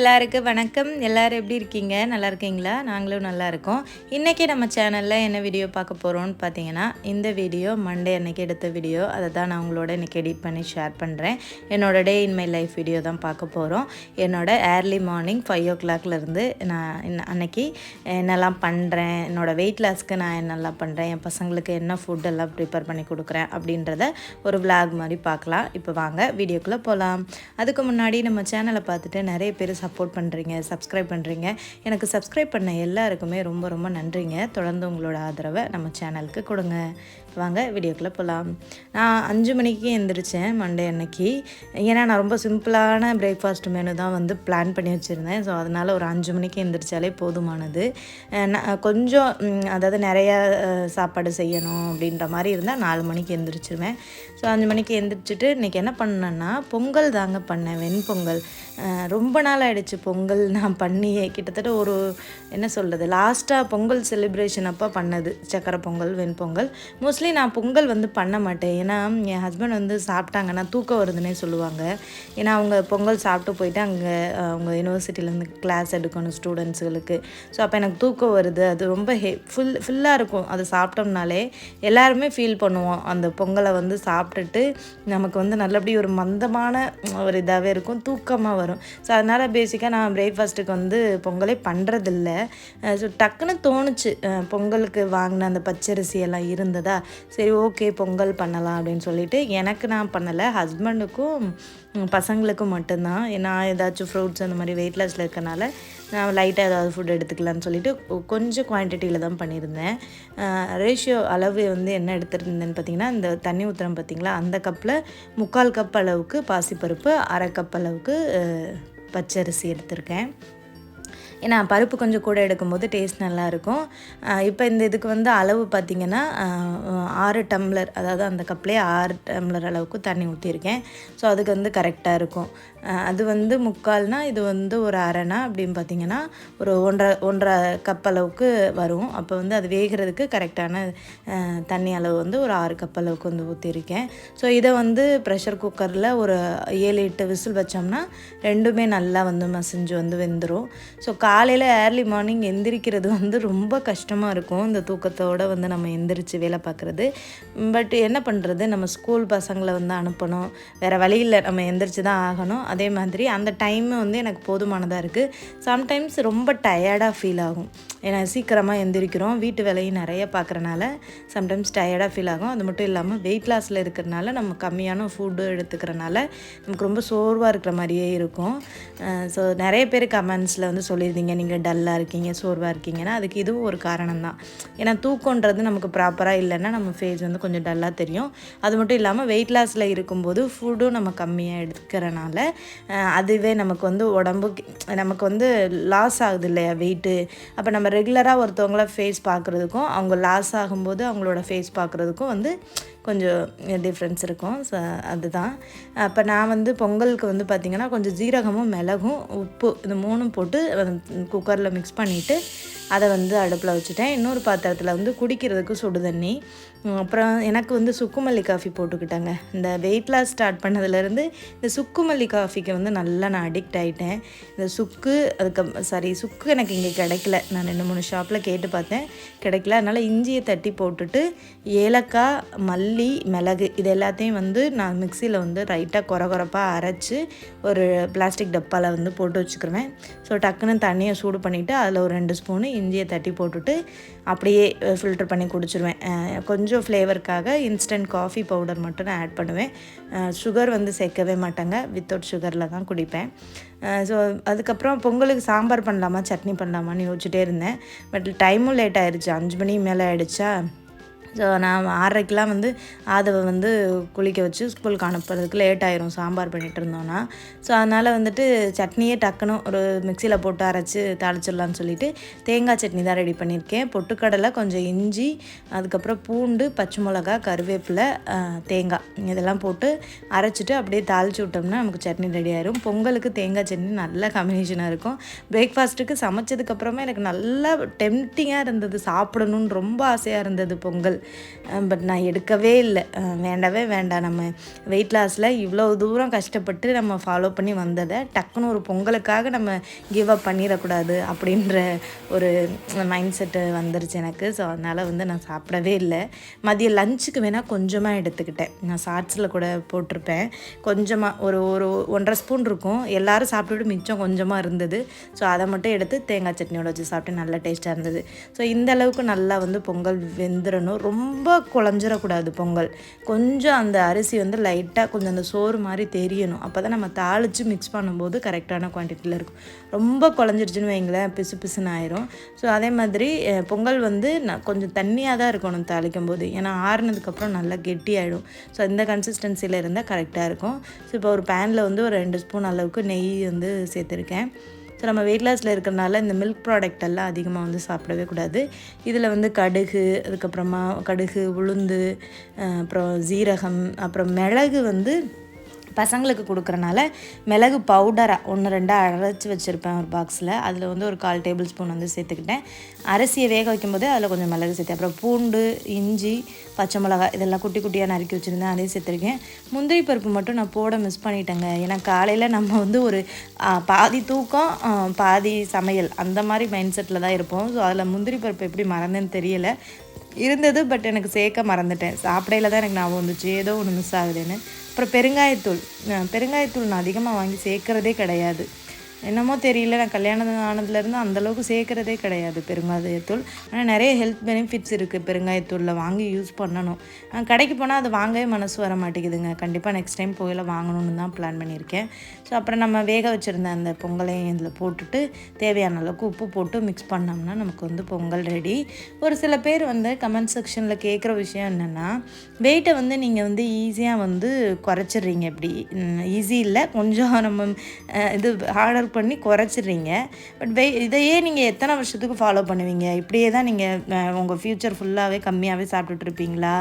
எல்லாருக்கும் வணக்கம். எல்லாரும் எப்படி இருக்கீங்க? நல்லா இருக்கீங்களா? நாங்களும் நல்லா இருக்கோம். இன்றைக்கி நம்ம சேனலில் என்ன வீடியோ பார்க்க போகிறோம்னு பார்த்தீங்கன்னா இந்த வீடியோ மண்டே அன்னைக்கு எடுத்த வீடியோ. அதை தான் நான் உங்களோட இன்றைக்கி எடிட் பண்ணி ஷேர் பண்ணுறேன் என்னோட day in my life video தான் பார்க்க போகிறோம் என்னோட ஏர்லி மார்னிங் ஃபைவ் ஓ கிளாக்லேருந்து நான் அன்னைக்கு என்னெல்லாம் பண்ணுறேன் என்னோடய வெயிட் லாஸ்க்கு நான் என்னெல்லாம் பண்ணுறேன் என் பசங்களுக்கு என்ன ஃபுட் எல்லாம் ப்ரிப்பேர் பண்ணி கொடுக்குறேன் அப்படின்றத ஒரு விளாக் மாதிரி பார்க்கலாம். இப்போ வாங்க வீடியோக்குள்ளே போகலாம் அதுக்கு முன்னாடி நம்ம சேனலை பார்த்துட்டு நிறைய பேர் சப்போர்ட் பண்ணுறீங்க சப்ஸ்கிரைப் பண்ணுறீங்க எனக்கு சப்ஸ்கிரைப் பண்ண எல்லாருக்குமே ரொம்ப ரொம்ப நன்றிங்க. தொடர்ந்து உங்களோட ஆதரவை நம்ம சேனலுக்கு கொடுங்க. வாங்க வீடியோக்குள்ளே போகலாம் நான் அஞ்சு மணிக்கு எந்திரிச்சேன் மண்டே அன்னைக்கு. ஏன்னா நான் ரொம்ப சிம்பிளான பிரேக்ஃபாஸ்ட் மெனு தான் வந்து பிளான் பண்ணி வச்சுருந்தேன். ஸோ அதனால் ஒரு அஞ்சு மணிக்கு எந்திரிச்சாலே போதுமானது. நான் கொஞ்சம் அதாவது நிறையா சாப்பாடு செய்யணும் அப்படின்ற மாதிரி இருந்தால் நாலு மணிக்கு எந்திரிச்சிருவேன். ஸோ அஞ்சு மணிக்கு எழுந்திரிச்சிட்டு இன்றைக்கி என்ன பண்ணேன்னா பொங்கல் தாங்க பண்ணேன் வெண்பொங்கல். ரொம்ப நாள் ஆகிடுச்சு பொங்கல் நான் பண்ணியே. கிட்டத்தட்ட ஒரு என்ன சொல்கிறது லாஸ்ட்டாக பொங்கல் செலிப்ரேஷன் அப்போ பண்ணது. சக்கரை பொங்கல் வெண்பொங்கல். மோஸ்ட்லி நான் பொங்கல் வந்து பண்ண மாட்டேன். ஏன்னா என் ஹஸ்பண்ட் வந்து சாப்பிட்டாங்கன்னா தூக்கம் வருதுன்னே சொல்லுவாங்க. ஏன்னா அவங்க பொங்கல் சாப்பிட்டு போயிட்டு அங்கே அவங்க யூனிவர்சிட்டியிலேருந்து கிளாஸ் எடுக்கணும் ஸ்டூடெண்ட்ஸுகளுக்கு ஸோ அப்போ எனக்கு தூக்கம் வருது. அது ரொம்ப ஹெ ஃபுல் ஃபுல்லாக இருக்கும். அது சாப்பிட்டோம்னாலே எல்லாருமே ஃபீல் பண்ணுவோம். அந்த பொங்கலை வந்து சாப்பிட்டுட்டு நமக்கு வந்து நல்லபடி ஒரு மந்தமான ஒரு இதாகவே இருக்கும் தூக்கமாக வரும். ஸோ அதனால் பேசிக்காக நான் பிரேக்ஃபாஸ்ட்டுக்கு வந்து பொங்கலே பண்ணுறதில்ல ஸோ டக்குன்னு தோணுச்சு. பொங்கலுக்கு வாங்கின அந்த பச்சரிசி எல்லாம் இருந்ததா? சரி ஓகே பொங்கல் பண்ணலாம் அப்படின்னு சொல்லிட்டு எனக்கு நான் பண்ணலை. ஹஸ்பண்டுக்கும் பசங்களுக்கும் மட்டும்தான். நான் ஏதாச்சும் ஃப்ரூட்ஸ் அந்த மாதிரி வெயிட் லாஸில் இருக்கனால நான் லைட்டாக ஏதாவது ஃபுட் எடுத்துக்கலாம்னு சொல்லிட்டு கொஞ்சம் குவான்டிட்டியில் தான் பண்ணியிருந்தேன். ரேஷியோ அளவு வந்து என்ன எடுத்துருந்தேன்னு பார்த்தீங்கன்னா இந்த தண்ணி ஊற்றுறோம் பார்த்தீங்களா அந்த கப்பில் முக்கால் கப் அளவுக்கு பாசிப்பருப்பு அரை கப் அளவுக்கு பச்சரிசி எடுத்திருக்கேன். ஏன்னா பருப்பு கொஞ்சம் கூட எடுக்கும்போது டேஸ்ட் நல்லாயிருக்கும். இப்போ இந்த இதுக்கு வந்து அளவு பார்த்திங்கன்னா ஆறு டம்ளர் அதாவது அந்த கப்லேயே ஆறு டம்ளர் அளவுக்கு தண்ணி ஊற்றிருக்கேன் ஸோ அதுக்கு வந்து கரெக்டாக இருக்கும். அது வந்து முக்கால்னால் இது வந்து ஒரு அரைனா அப்படின்னு பார்த்தீங்கன்னா ஒரு ஒன்றரை ஒன்றரை கப் அளவுக்கு வரும். அப்போ வந்து அது வேகிறதுக்கு கரெக்டான தண்ணி அளவு வந்து ஒரு ஆறு கப் அளவுக்கு வந்து ஊற்றிருக்கேன் ஸோ இதை வந்து ப்ரெஷர் குக்கரில் ஒரு ஏழு எட்டு விசில் வச்சோம்னா ரெண்டுமே நல்லா வந்து மசிஞ்சு வந்து வெந்துடும் ஸோ காலையில் ஏர்லி மார்னிங் எந்திரிக்கிறது வந்து ரொம்ப கஷ்டமாக இருக்கும். இந்த தூக்கத்தோடு வந்து நம்ம எந்திரிச்சு வேலை பார்க்குறது. பட் என்ன பண்ணுறது நம்ம ஸ்கூல் பசங்களை வந்து அனுப்பணும். வேறு வழியில் நம்ம எந்திரிச்சு தான் ஆகணும். அதே மாதிரி அந்த டைம் வந்து எனக்கு போதுமானதாக இருக்குது சம்டைம்ஸ் ரொம்ப டயர்டாக ஃபீல் ஆகும். ஏன்னா சீக்கிரமாக எந்திரிக்கிறோம். வீட்டு வேலையும் நிறைய பார்க்குறனால சம்டைம்ஸ் டயர்டாக ஃபீல் ஆகும். அது மட்டும் இல்லாமல் வெயிட் லாஸில் இருக்கிறனால நம்ம கம்மியான ஃபுட்டு எடுத்துக்கிறனால நமக்கு ரொம்ப சோர்வாக இருக்கிற மாதிரியே இருக்கும். ஸோ நிறைய பேர் கமெண்ட்ஸில் வந்து சொல்லியிருந்தீங்க. நீங்கள் டல்லாக இருக்கீங்க சோர்வாக இருக்கீங்கன்னா அதுக்கு இதுவும் ஒரு காரணம் தான். ஏன்னா தூக்கன்றது நமக்கு ப்ராப்பராக இல்லைன்னா நம்ம ஃபேஸ் வந்து கொஞ்சம் டல்லாக தெரியும். அது மட்டும் இல்லாமல் வெயிட் லாஸில் இருக்கும்போது ஃபுட்டும் நம்ம கம்மியாக எடுக்கிறனால அதுவே நமக்கு வந்து உடம்புக்கு நமக்கு வந்து லாஸ் ஆகுது இல்லையா வெயிட்டு அப்போ நம்ம ரெகுலராக ஒருத்தவங்கள ஃபேஸ் பார்க்குறதுக்கும் அவங்க லாஸ் ஆகும்போது அவங்களோட ஃபேஸ் பார்க்குறதுக்கும் வந்து கொஞ்சம் டிஃப்ரென்ஸ் இருக்கும். ஸோ அதுதான். அப்போ நான் வந்து பொங்கலுக்கு வந்து பார்த்திங்கன்னா கொஞ்சம் ஜீரகமும் மிளகும் உப்பு இது மூணும் போட்டு குக்கரில் மிக்ஸ் பண்ணிவிட்டு அதை வந்து அடுப்பில் வச்சுட்டேன். இன்னொரு பாத்திரத்தில் வந்து குடிக்கிறதுக்கு சுடு தண்ணி அப்புறம் எனக்கு வந்து சுக்குமல்லி காஃபி போட்டுக்கிட்டாங்க. இந்த வெயிட் லாஸ் ஸ்டார்ட் பண்ணதுலேருந்து இந்த சுக்குமல்லி காஃபிக்கு வந்து நல்லா நான் அடிக்ட் ஆகிட்டேன் இந்த சுக்கு அதுக்கு சாரி சுக்கு எனக்கு இங்கே கிடைக்கல. நான் ரெண்டு மூணு ஷாப்பில் கேட்டு பார்த்தேன். கிடைக்கல. அதனால் இஞ்சியை தட்டி போட்டுட்டு ஏலக்காய் மல்லி மிளகு இது எல்லாத்தையும் வந்து நான் மிக்சியில் வந்து ரைட்டாக குற குறப்பாக அரைச்சி ஒரு பிளாஸ்டிக் டப்பாவில் வந்து போட்டு வச்சுக்கிருவேன். ஸோ டக்குன்னு தண்ணியை சூடு பண்ணிவிட்டு அதில் ஒரு ரெண்டு ஸ்பூனு இஞ்சியை தட்டி போட்டுட்டு அப்படியே ஃபில்டர் பண்ணி குடிச்சிருவேன். கொஞ்சம் ஃப்ளேவருக்காக இன்ஸ்டன்ட் காஃபி பவுடர் மட்டும் நான் ஆட் பண்ணுவேன். சுகர் வந்து சேர்க்கவே மாட்டாங்க. வித்தவுட் சுகரில் தான் குடிப்பேன். ஸோ அதுக்கப்புறம் பொங்கலுக்கு சாம்பார் பண்ணலாமா சட்னி பண்ணலாமான்னு யோசிச்சுட்டே இருந்தேன். பட் டைமும் லேட் ஆயிடுச்சு அஞ்சு மணி மேலே ஆயிடுச்சா? ஸோ நான் ஆறரைக்கெலாம் வந்து ஆதவை வந்து குளிக்க வச்சு ஸ்கூலுக்கு அனுப்புறதுக்கு லேட் ஆயிரும் சாம்பார் பண்ணிட்டு இருந்தோன்னா ஸோ அதனால் வந்துட்டு சட்னியே டக்குன்னு ஒரு மிக்சியில் போட்டு அரைச்சி தாளிச்சிடலான்னு சொல்லிட்டு தேங்காய் சட்னி தான் ரெடி பண்ணியிருக்கேன். பொட்டுக்கடலை கொஞ்சம் இஞ்சி அதுக்கப்புறம் பூண்டு பச்சை மிளகா கருவேப்பிலை தேங்காய் இதெல்லாம் போட்டு அரைச்சிட்டு அப்படியே தாளிச்சு விட்டோம்னா நமக்கு சட்னி ரெடி ஆயிரும் பொங்கலுக்கு தேங்காய் சட்னி நல்ல காம்பினேஷனாக இருக்கும். பிரேக்ஃபாஸ்ட்டுக்கு சமைச்சதுக்கப்புறமா எனக்கு நல்லா டெம்டிங்காக இருந்தது. சாப்பிடணும்னு ரொம்ப ஆசையாக இருந்தது பொங்கல். பட் நான் எடுக்கவே இல்லை. வேண்டவே வேண்டாம். நம்ம வெயிட் லாஸில் இவ்வளோ தூரம் கஷ்டப்பட்டு நம்ம ஃபாலோ பண்ணி வந்ததை டக்குன்னு ஒரு பொங்கலுக்காக நம்ம கிவ் அப் பண்ணிடக்கூடாது அப்படின்ற ஒரு மைண்ட் செட்டு வந்துருச்சு எனக்கு. ஸோ அதனால் வந்து நான் சாப்பிடவே இல்லை. மதியம் லஞ்சுக்கு வேணால் கொஞ்சமாக எடுத்துக்கிட்டேன். நான் ஷார்ட்ஸில் கூட போட்டிருப்பேன். கொஞ்சமாக ஒரு ஒரு ஒன்றரை ஸ்பூன் இருக்கும். எல்லாரும் சாப்பிட்டுட்டு மிச்சம் கொஞ்சமாக இருந்தது. ஸோ அதை மட்டும் எடுத்து தேங்காய் சட்னியோட வச்சு சாப்பிட்டு நல்லா டேஸ்ட்டாக இருந்தது. ஸோ இந்த அளவுக்கு நல்லா வந்து பொங்கல் வெந்துடணும். ரொம்ப குழஞ்சிடக்கூடாது பொங்கல். கொஞ்சம் அந்த அரிசி வந்து லைட்டாக கொஞ்சம் அந்த சோறு மாதிரி தெரியணும். அப்போ தான் நம்ம தாளித்து மிக்ஸ் பண்ணும்போது கரெக்டான குவான்டிட்டியில் இருக்கும். ரொம்ப குழஞ்சிருச்சுன்னு வைங்களேன் பிசு பிசுன்னு ஆயிரும். ஸோ அதே மாதிரி பொங்கல் வந்து நான் கொஞ்சம் தண்ணியாக தான் இருக்கணும் தாளிக்கும் போது ஏன்னா ஆறுனதுக்கப்புறம் நல்லா கெட்டியாயிடும் ஸோ இந்த கன்சிஸ்டன்சியில் இருந்தால் கரெக்டாக இருக்கும். ஸோ இப்போ ஒரு பேனில் வந்து ஒரு ரெண்டு ஸ்பூன் அளவுக்கு நெய் வந்து சேர்த்துருக்கேன். ஸோ நம்ம வெயிட் லாஸில் இருக்கிறனால இந்த மில்க் ப்ராடக்ட் எல்லாம் அதிகமாக வந்து சாப்பிடவே கூடாது. இதில் வந்து கடுகு அதுக்கப்புறமா கடுகு உளுந்து அப்புறம் ஜீரகம் அப்புறம் மிளகு வந்து பசங்களுக்கு கொடுக்குறனால மிளகு பவுடராக ஒன்று ரெண்டாக அரைச்சி வச்சுருப்பேன் ஒரு பாக்ஸில் அதில் வந்து ஒரு கால் டேபிள் ஸ்பூன் வந்து சேர்த்துக்கிட்டேன். அரிசியை வேக வைக்கும்போது அதில் கொஞ்சம் மிளகு சேர்த்தேன் அப்புறம் பூண்டு இஞ்சி பச்சை மிளகாய் இதெல்லாம் குட்டி குட்டியாக நறுக்கி வச்சுருந்தேன். அதையும் சேர்த்துருக்கேன். முந்திரி பருப்பு மட்டும் நான் போட மிஸ் பண்ணிட்டேங்க. ஏன்னா காலையில் நம்ம வந்து ஒரு பாதி தூக்கம் பாதி சமையல் அந்த மாதிரி மைண்ட் செட்டில் தான் இருப்போம். ஸோ அதில் முந்திரி பருப்பு எப்படி மறந்தேன்னு தெரியலை. இருந்தது பட் எனக்கு சேர்க்க மறந்துட்டேன். சாப்பிடையில தான் எனக்கு ஞாபகம் வந்துச்சு. ஏதோ ஒன்று மிஸ் ஆகுதுன்னு. அப்புறம் பெருங்காயத்தூள். பெருங்காயத்தூள் நான் அதிகமாக வாங்கி சேர்க்கறதே கிடையாது. என்னமோ தெரியல நான் கல்யாணம் ஆனதுலேருந்து அந்தளவுக்கு சேர்க்குறதே கிடையாது பெருங்காயத்தூள். ஆனால் நிறைய ஹெல்த் பெனிஃபிட்ஸ் இருக்குது பெருங்காயத்தூளில் வாங்கி யூஸ் பண்ணணும். கடைக்கு போனால் அது வாங்கவே மனசு வர மாட்டேங்குதுங்க. கண்டிப்பாக நெக்ஸ்ட் டைம் போயில வாங்கணும்னு தான் பிளான் பண்ணியிருக்கேன். ஸோ அப்புறம் நம்ம வேக வச்சுருந்த அந்த பொங்கலையும் இதில் போட்டுட்டு தேவையான அளவுக்கு உப்பு போட்டு மிக்ஸ் பண்ணோம்னா நமக்கு வந்து பொங்கல் ரெடி ஒரு சில பேர் வந்து கமெண்ட் செக்ஷனில் கேட்குற விஷயம் என்னென்னா வெயிட்டை வந்து நீங்கள் வந்து ஈஸியாக வந்து குறைச்சிடுறீங்க. இப்படி ஈஸி இல்லை. கொஞ்சம் நம்ம இது ஆர்டர் பண்ணி குறைச்சிடுறீங்க. பட் வெ இதையே நீங்கள் எத்தனை வருஷத்துக்கு ஃபாலோ பண்ணுவீங்க? இப்படியே தான் நீங்கள் உங்கள் ஃப்யூச்சர் ஃபுல்லாகவே கம்மியாகவே சாப்பிட்டுட்ருப்பீங்களா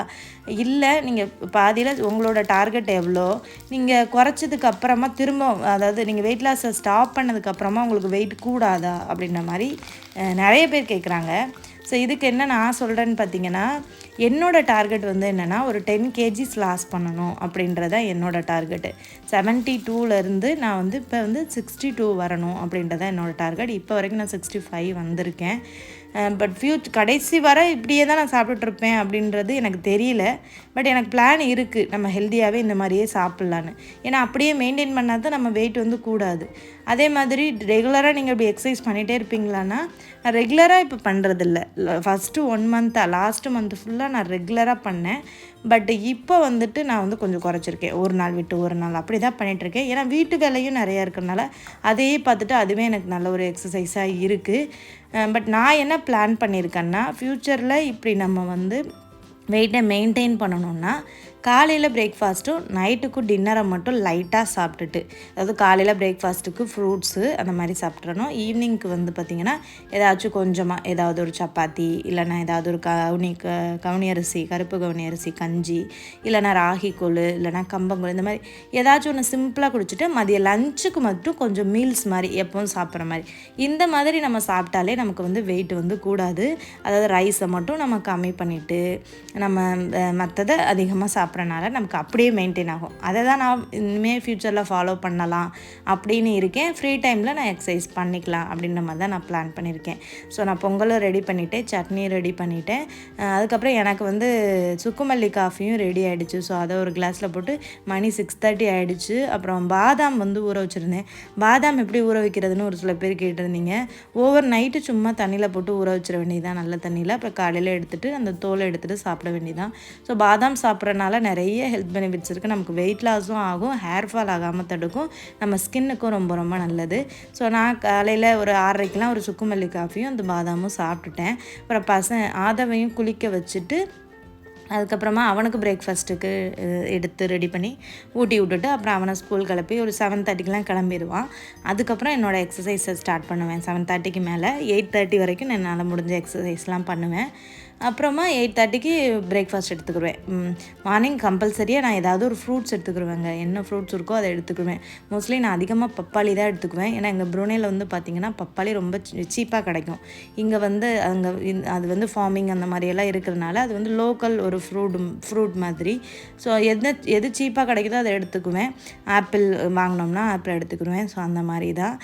இல்லை நீங்கள் பாதியில் உங்களோட டார்கெட் எவ்வளோ? நீங்கள் குறைச்சதுக்கு அப்புறமா திரும்ப அதாவது நீங்கள் வெயிட் லாஸை ஸ்டாப் பண்ணதுக்கப்புறமா உங்களுக்கு வெயிட் கூடாதா? அப்படின்ற மாதிரி நிறைய பேர் கேட்குறாங்க ஸோ இதுக்கு என்ன நான் சொல்கிறேன்னு பார்த்தீங்கன்னா என்னோட டார்கெட் வந்து என்னென்னா ஒரு டென் கேஜிஸ் லாஸ் பண்ணணும் அப்படின்றத என்னோடய டார்கெட்டு செவன்ட்டி டூலேருந்து நான் வந்து இப்போ வந்து சிக்ஸ்டி டூ வரணும் அப்படின்றத என்னோடய டார்கெட் இப்போ வரைக்கும் நான் சிக்ஸ்டி ஃபைவ் வந்திருக்கேன் பட் ஃபியூச் கடைசி வரை இப்படியே தான் நான் சாப்பிட்டுட்ருப்பேன் அப்படின்றது எனக்கு தெரியல. பட் எனக்கு பிளான் இருக்குது நம்ம ஹெல்த்தியாகவே இந்த மாதிரியே சாப்பிட்லான்னு. ஏன்னா அப்படியே மெயின்டைன் பண்ணால் தான் நம்ம வெயிட் வந்து கூடாது. அதே மாதிரி ரெகுலராக நீங்கள் இப்படி எக்ஸசைஸ் பண்ணிகிட்டே இருப்பீங்களான்னா நான் ரெகுலராக இப்போ பண்ணுறதில்ல ஃபஸ்ட்டு ஒன் மந்த்தாக லாஸ்ட்டு மந்த் ஃபுல்லாக நான் ரெகுலராக பண்ணேன். பட் இப்போ வந்துட்டு நான் வந்து கொஞ்சம் குறைச்சிருக்கேன். ஒரு நாள் விட்டு ஒரு நாள் அப்படி தான் பண்ணிகிட்ருக்கேன் ஏன்னா வீட்டு வேலையும் நிறையா இருக்கிறனால அதையே பார்த்துட்டு அதுவே எனக்கு நல்ல ஒரு எக்ஸசைஸாக இருக்குது பட் நான் என்ன பிளான் பண்ணியிருக்கேன்னா ஃப்யூச்சரில் இப்படி நம்ம வந்து வெயிட்டை மெயின்டைன் பண்ணணும்னா காலையில் பிரேக்ஃபாஸ்ட்டும் நைட்டுக்கும் டின்னரை மட்டும் லைட்டாக சாப்பிட்டுட்டு அதாவது காலையில் பிரேக்ஃபாஸ்ட்டுக்கு ஃப்ரூட்ஸு அந்த மாதிரி சாப்பிட்றணும் ஈவினிங்க்கு வந்து பார்த்திங்கன்னா ஏதாச்சும் கொஞ்சமாக ஏதாவது ஒரு சப்பாத்தி இல்லைன்னா ஏதாவது ஒரு கவுனி க கவுனி அரிசி கருப்பு கவுனி அரிசி கஞ்சி இல்லைன்னா ராகி கொழு இல்லைனா கம்பங்கூழ் இந்த மாதிரி ஏதாச்சும் ஒன்று சிம்பிளாக குடிச்சிட்டு மதிய லஞ்சுக்கு மட்டும் கொஞ்சம் மீல்ஸ் மாதிரி எப்பவும் சாப்பிட்ற மாதிரி. இந்த மாதிரி நம்ம சாப்பிட்டாலே நமக்கு வந்து வெயிட் வந்து கூடாது. அதாவது ரைஸை மட்டும் நம்ம கம்மி பண்ணிவிட்டு நம்ம மற்றதை அதிகமாக சாப்பிட்றனால நமக்கு அப்படியே மெயின்டைன் ஆகும். அதை தான் நான் இனிமேல் ஃப்யூச்சரில் ஃபாலோ பண்ணலாம் அப்படின்னு இருக்கேன். ஃப்ரீ டைமில் நான் எக்ஸசைஸ் பண்ணிக்கலாம் அப்படின்ற மாதிரி தான் நான் பிளான் பண்ணியிருக்கேன். ஸோ நான் பொங்கலும் ரெடி பண்ணிவிட்டேன் சட்னியும் ரெடி பண்ணிவிட்டேன் அதுக்கப்புறம் எனக்கு வந்து சுக்குமல்லி காஃபியும் ரெடி ஆகிடுச்சு ஸோ அதை ஒரு கிளாஸில் போட்டு மணி சிக்ஸ் தேர்ட்டி ஆகிடுச்சு அப்புறம் பாதாம் வந்து ஊற வச்சுருந்தேன். பாதாம் எப்படி ஊற வைக்கிறதுன்னு ஒரு சில பேர் கேட்டிருந்தீங்க. ஓவர் நைட்டு சும்மா தண்ணியில் போட்டு ஊற வச்சிட வேண்டியதான் நல்ல தண்ணியில் அப்புறம் காலையில் எடுத்துகிட்டு அந்த தோலை எடுத்துகிட்டு சாப்பிட வேண்டியதான் ஸோ பாதாம் சாப்பிட்றனால நிறைய ஹெல்த் பெனிஃபிட்ஸ் இருக்குது நமக்கு வெயிட் லாஸும் ஆகும். ஹேர் ஃபால் ஆகாமல் தடுக்கும். நம்ம ஸ்கின்னுக்கும் ரொம்ப ரொம்ப நல்லது. ஸோ நான் காலையில் ஒரு ஆறரைக்கெலாம் ஒரு சுக்குமல்லி காஃபியும் அந்த பாதாமும் சாப்பிட்டுட்டேன். அப்புறம் பச ஆதவையும் குளிக்க வச்சுட்டு அதுக்கப்புறமா அவனுக்கு பிரேக்ஃபாஸ்ட்டுக்கு எடுத்து ரெடி பண்ணி ஊட்டி விட்டுட்டு அப்புறம் அவனை ஸ்கூல் கிளப்பி ஒரு செவன் தேர்ட்டிக்கெலாம் கிளம்பிடுவான். அதுக்கப்புறம் என்னோடய எக்ஸசைஸை ஸ்டார்ட் பண்ணுவேன். செவன் தேர்ட்டிக்கு மேலே எயிட் தேர்ட்டி வரைக்கும் என்னால் முடிஞ்ச எக்ஸசைஸ்லாம் பண்ணுவேன். அப்புறமா எயிட் தேர்ட்டிக்கு பிரேக்ஃபாஸ்ட் எடுத்துக்கிடுவேன் மார்னிங் கம்பல்சரியாக நான் ஏதாவது ஒரு ஃப்ரூட்ஸ் எடுத்துக்கிடுவேங்க என்ன ஃப்ரூட்ஸ் இருக்கோ அதை எடுத்துக்குவேன் மோஸ்ட்லி நான் அதிகமாக பப்பாளி தான் எடுத்துக்குவேன். ஏன்னா எங்கள் ப்ரூனேயில் வந்து பார்த்திங்கன்னா பப்பாளி ரொம்ப சீப்பாக கிடைக்கும். இங்கே வந்து அங்கே அது வந்து ஃபார்மிங் அந்த மாதிரியெல்லாம் இருக்கிறதுனால அது வந்து லோக்கல் ஒரு ஃப்ரூட் ஃப்ரூட் மாதிரி. ஸோ எது எது சீப்பாக கிடைக்குதோ அதை எடுத்துக்குவேன். ஆப்பிள் வாங்கினோம்னா ஆப்பிள் எடுத்துக்கிடுவேன் ஸோ அந்த மாதிரி தான்.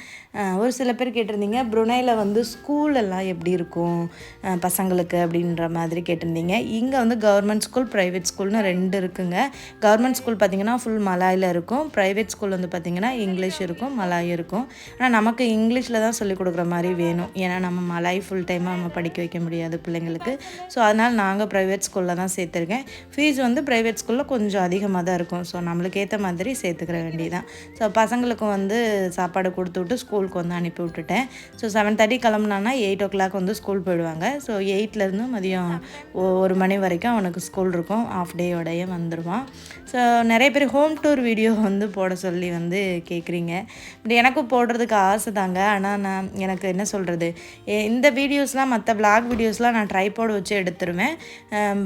ஒரு சில பேர் கேட்டிருந்தீங்க ப்ருனையில் வந்து ஸ்கூல் எல்லாம் எப்படி இருக்கும்? பசங்களுக்கு அப்படின்ற மாதிரி கேட்டிருந்தீங்க. இங்கே வந்து கவர்மெண்ட் ஸ்கூல் ப்ரைவேட் ஸ்கூல்னு ரெண்டு இருக்குங்க. கவர்மெண்ட் ஸ்கூல் பார்த்திங்கன்னா ஃபுல் மலாயில் இருக்கும். ப்ரைவேட் ஸ்கூல் வந்து பார்த்திங்கன்னா இங்கிலீஷ் இருக்கும் மலாய் இருக்கும். ஆனால் நமக்கு இங்கிலீஷில் தான் சொல்லிக் கொடுக்குற மாதிரி வேணும். ஏன்னா நம்ம மலாய் ஃபுல் டைமாக நம்ம படிக்க வைக்க முடியாது பிள்ளைங்களுக்கு. ஸோ அதனால் நாங்கள் ப்ரைவேட் ஸ்கூலில் தான் சேர்த்துருக்கேன். ஃபீஸ் வந்து ப்ரைவேட் ஸ்கூலில் கொஞ்சம் அதிகமாக தான் இருக்கும். ஸோ நம்மளுக்கு ஏற்ற மாதிரி சேர்த்துக்கிற வேண்டியதான் ஸோ பசங்களுக்கும் வந்து சாப்பாடு கொடுத்து விட்டு ஸ்கூலுக்கு வந்து அனுப்பி விட்டுட்டேன். ஸோ செவன் தேர்ட்டி கிளம்புனான்னா எயிட் ஓ கிளாக் வந்து ஸ்கூல் போயிடுவாங்க. ஸோ எயிட்லேருந்து மதியம் மதியம் ஒரு மணி வரைக்கும் அவனுக்கு ஸ்கூல் இருக்கும். ஆஃப் டேயோடையே வந்துடுவான் ஸோ நிறைய பேர் ஹோம் டூர் வீடியோ வந்து போட சொல்லி வந்து கேட்குறீங்க பட் எனக்கும் போடுறதுக்கு ஆசை தாங்க. ஆனால் நான் எனக்கு என்ன சொல்கிறது இந்த வீடியோஸ்லாம் மற்ற vlog வீடியோஸ்லாம் நான் ட்ரைபாட் வச்சு எடுத்துருவேன்.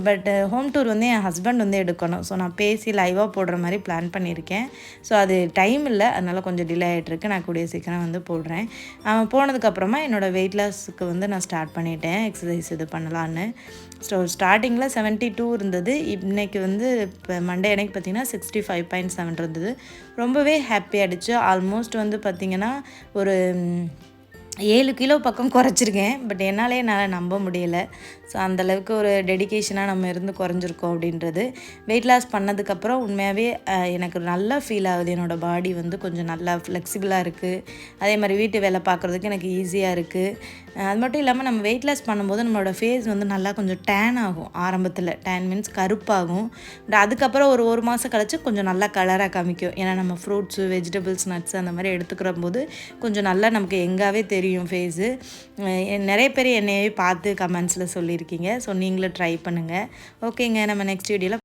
பட் ஹோம் டூர் வந்து என் ஹஸ்பண்ட் வந்து எடுக்கணும். ஸோ நான் பேசி லைவாக போடுற மாதிரி பிளான் பண்ணியிருக்கேன். ஸோ அது டைம் இல்லை. அதனால் கொஞ்சம் டிலே ஆகிட்டுருக்கு நான் கூடிய சீக்கிரம் வந்து போடுறேன். அவன் போனதுக்கப்புறமா என்னோடய வெயிட் லாஸுக்கு வந்து நான் ஸ்டார்ட் பண்ணிட்டேன். எக்ஸசைஸ் இது பண்ணலான்னு. ஸோ ஸ்டார்டிங்கில் 72 டூ இருந்தது. இன்றைக்கி வந்து இப்போ மண்டே அன்னைக்கு பார்த்தீங்கன்னா சிக்ஸ்டி ஃபைவ் பாயிண்ட் செவன் இருந்தது. ரொம்பவே ஹாப்பி ஆகிடுச்சு ஆல்மோஸ்ட் வந்து பார்த்திங்கன்னா ஒரு ஏழு கிலோ பக்கம் குறைச்சிருக்கேன். பட் என்னாலே என்னால் நம்ப முடியலை. ஸோ அந்தளவுக்கு ஒரு டெடிகேஷனாக நம்ம இருந்து குறைஞ்சிருக்கோம் அப்படின்றது. வெயிட் லாஸ் பண்ணதுக்கப்புறம் உண்மையாகவே எனக்கு நல்லா ஃபீல் ஆகுது. என்னோடய பாடி வந்து கொஞ்சம் நல்லா ஃப்ளெக்சிபிளாக இருக்குது அதே மாதிரி வீட்டு வேலை பார்க்குறதுக்கு எனக்கு ஈஸியாக இருக்குது அது மட்டும் இல்லாமல் நம்ம வெயிட் லாஸ் பண்ணும்போது நம்மளோட ஃபேஸ் வந்து நல்லா கொஞ்சம் டேன் ஆகும். ஆரம்பத்தில் டேன் மீன்ஸ் கருப்பாகும். பட் அதுக்கப்புறம் ஒரு ஒரு மாதம் கழிச்சு கொஞ்சம் நல்லா கலராக காமிக்கும். ஏன்னா நம்ம ஃப்ரூட்ஸு வெஜிடபிள்ஸ் நட்ஸ் அந்த மாதிரி எடுத்துக்கிற போது கொஞ்சம் நல்லா நமக்கு எங்காவே தெரியும். ஃபேஸு நிறைய பேர் என்னையே பார்த்து கமெண்ட்ஸில் சொல்லியிருக்கீங்க. ஸோ நீங்களும் ட்ரை பண்ணுங்கள் ஓகேங்க நம்ம நெக்ஸ்ட் வீடியோவில்